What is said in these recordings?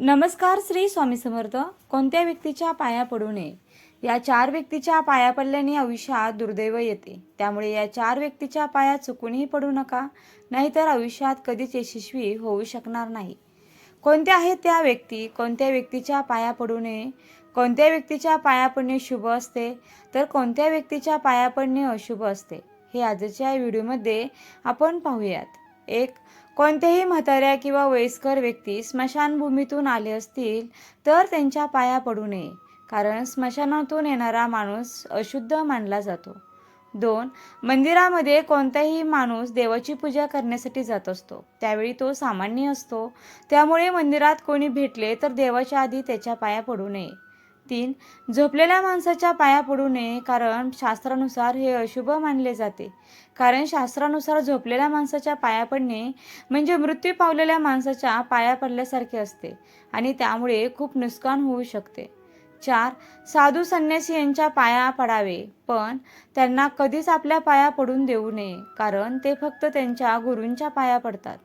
नमस्कार श्री स्वामी समर्थ. कोणत्या व्यक्तीच्या पाया पडू नये? या चार व्यक्तीच्या पाया पडल्याने आयुष्यात दुर्दैव येते. त्यामुळे या चार व्यक्तीच्या पाया चुकूनही पडू नका नाहीतर आयुष्यात कधीच यशस्वी होऊ शकणार नाही. कोणत्या आहेत त्या व्यक्ती? कोणत्या व्यक्तीच्या पाया पडू नये? कोणत्या व्यक्तीच्या पाया पडणे शुभ असते? तर कोणत्या व्यक्तीच्या पाया पडणे अशुभ असते? हे आजच्या व्हिडिओमध्ये आपण पाहूयात. एक कोणत्याही म्हाताऱ्या किंवा वयस्कर व्यक्ती स्मशानभूमीतून आले असतील तर त्यांच्या पाया पडू नये कारण स्मशानातून येणारा माणूस अशुद्ध मानला जातो. दोन मंदिरामध्ये कोणताही माणूस देवाची पूजा करण्यासाठी जात असतो. त्यावेळी तो सामान्य असतो. त्यामुळे मंदिरात कोणी भेटले तर देवाच्या आधी त्याच्या पाया पडू नये. तीन झोपलेल्या माणसाच्या पाया पडू नये कारण शास्त्रानुसार हे अशुभ मानले जाते. कारण शास्त्रानुसार झोपलेल्या माणसाच्या पाया पडणे म्हणजे मृत्यू पावलेल्या माणसाच्या पाया पडल्यासारखे असते आणि त्यामुळे खूप नुकसान होऊ शकते. चार साधू संन्यासी यांच्या पाया पडावे पण त्यांना कधीच आपल्या पाया पडून देऊ नये कारण ते फक्त त्यांच्या गुरूंच्या पाया पडतात.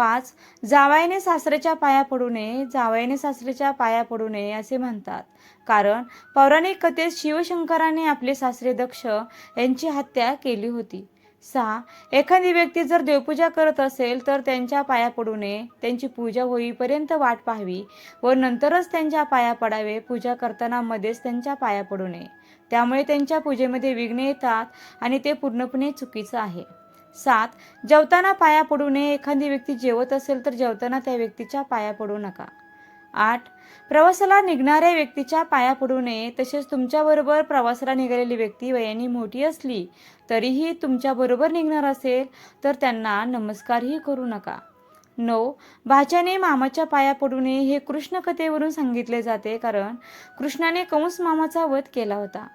पाच जावायने सासऱ्याच्या पाया पडू नये जावायने सासऱ्याच्या पाया पडू नये असे म्हणतात. कारण पौराणिक कथेत शिवशंकराने आपले सासरे दक्ष यांची हत्या केली होती. सहा एखादी व्यक्ती जर देवपूजा करत असेल तर त्यांच्या पाया पडू नये त्यांची पूजा होईपर्यंत वाट पाहावी व नंतरच त्यांच्या पाया पडावे पूजा करताना मध्येच त्यांच्या पाया पडू नये. त्यामुळे त्यांच्या पूजेमध्ये विघ्न येतात आणि ते पूर्णपणे चुकीचं आहे. सात जेवताना पाया पडू नये. एखादी व्यक्ती जेवत असेल तर जेवताना त्या व्यक्तीच्या पाया पडू नका. आठ प्रवासाला निघणाऱ्या व्यक्तीच्या पाया पडू नये. तसेच तुमच्याबरोबर प्रवासाला निघालेली व्यक्ती वयाने मोठी असली तरीही तुमच्याबरोबर निघणार असेल तर त्यांना नमस्कारही करू नका. नऊ भाच्याने मामाच्या पाया पडू नये हे कृष्ण कथेवरून सांगितले जाते. कारण कृष्णाने कंस मामाचा वध केला होता.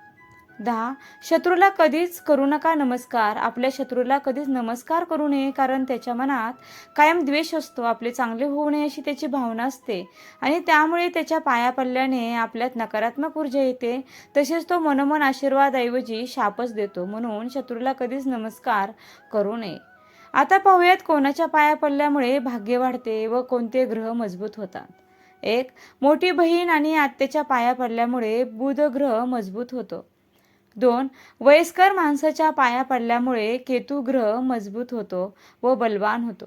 दहा शत्रूला कधीच करू नका नमस्कार. आपल्या शत्रूला कधीच नमस्कार करू नये कारण त्याच्या मनात कायम द्वेष असतो. आपले चांगले होऊ नये अशी त्याची भावना असते. आणि त्यामुळे त्याच्या पाया पडल्याने आपल्यात नकारात्मक ऊर्जा येते. तसेच तो मनोमन आशीर्वादाऐवजी शापच देतो. म्हणून शत्रूला कधीच नमस्कार करू नये. आता पाहूयात कोणाच्या पाया पडल्यामुळे भाग्य वाढते व कोणते ग्रह मजबूत होतात. एक मोठी बहीण आणि आत्याच्या पाया पडल्यामुळे बुध ग्रह मजबूत होतो. दोन वयस्कर माणसाच्या पाया पडल्यामुळे केतू ग्रह मजबूत होतो व बलवान होतो.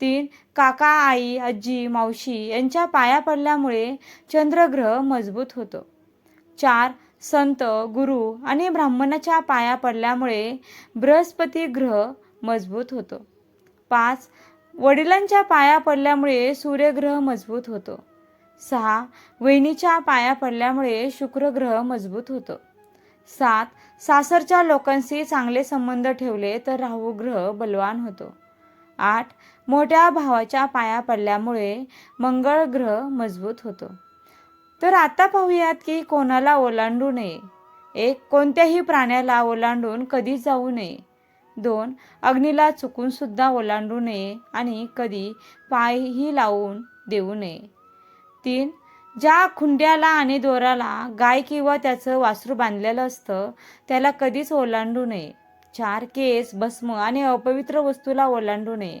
तीन काका आई आजी मावशी यांच्या पाया पडल्यामुळे चंद्रग्रह मजबूत होतो. चार संत गुरु आणि ब्राह्मणाच्या पाया पडल्यामुळे बृहस्पती ग्रह मजबूत होतो. पाच वडिलांच्या पाया पडल्यामुळे सूर्यग्रह मजबूत होतो. सहा वहिनीच्या पाया पडल्यामुळे शुक्रग्रह मजबूत होतो. सात सासरच्या लोकांशी चांगले संबंध ठेवले तर राहू ग्रह बलवान होतो. आठ मोठ्या भावाच्या पाया पडल्यामुळे मंगळ ग्रह मजबूत होतो. तर आता पाहूयात की कोणाला ओलांडू नये. एक कोणत्याही प्राण्याला ओलांडून कधी जाऊ नये. दोन अग्नीला चुकून सुद्धा ओलांडू नये आणि कधी पायही लावून देऊ नये. तीन ज्या खुंड्याला आणि दोराला गाय किंवा त्याचं वासरू बांधलेलं असतं त्याला कधीच ओलांडू नये. चार केस भस्म आणि अपवित्र वस्तूला ओलांडू नये.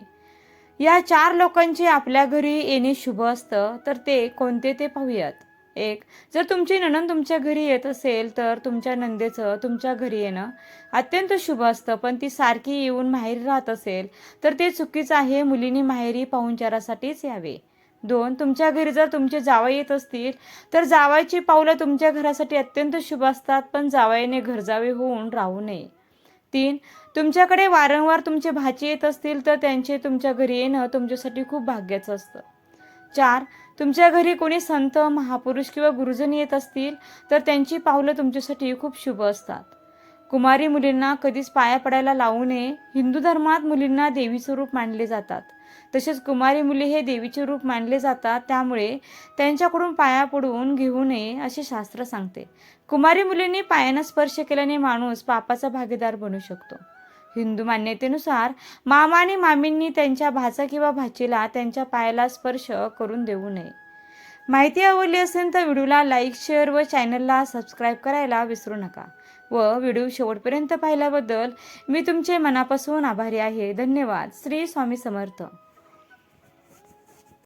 या चार लोकांचे आपल्या घरी येणे शुभ असतं तर ते कोणते ते पाहूयात. एक जर तुमची नणंद तुमच्या घरी येत असेल तर तुमच्या नंदेचं तुमच्या घरी येणं अत्यंत शुभ असतं पण ती सारखी येऊन माहेरी राहत असेल तर ते चुकीचं आहे मुलींनी माहेरी पाहुणचारासाठीच यावे. दोन तुमच्या घरी जर तुमचे जावई येत असतील तर जावायची पावलं तुमच्या घरासाठी अत्यंत शुभ असतात पण जावयाने घरजावे होऊन राहू नये. तीन तुमच्याकडे वारंवार तुमचे भाचे येत असतील तर त्यांचे तुमच्या घरी येणं तुमच्यासाठी खूप भाग्याचं असतं. चार तुमच्या घरी कोणी संत महापुरुष किंवा गुरुजन येत असतील तर त्यांची पावलं तुमच्यासाठी खूप शुभ असतात. कुमारी मुलींना कधीच पाया पडायला लावू नये. हिंदू धर्मात मुलींना देवी स्वरूप मानले जातात. तसेच कुमारी मुली हे देवीचे रूप मानले जातात. त्यामुळे त्यांच्याकडून पाया पडून घेऊ नये असे शास्त्र सांगते. कुमारी मुलींनी पायानं स्पर्श केल्याने माणूस पापाचा भागीदार बनू शकतो. हिंदू मान्यतेनुसार मामा आणि मामींनी त्यांच्या भाचा किंवा भाचीला त्यांच्या पायाला स्पर्श करून देऊ नये. माहिती आवडली असेल तर व्हिडिओला लाईक शेअर व चॅनलला सबस्क्राईब करायला विसरू नका. व व्हिडिओ शेवटपर्यंत पाहिल्याबद्दल मी तुमचे मनापासून आभारी आहे. धन्यवाद. श्री स्वामी समर्थ.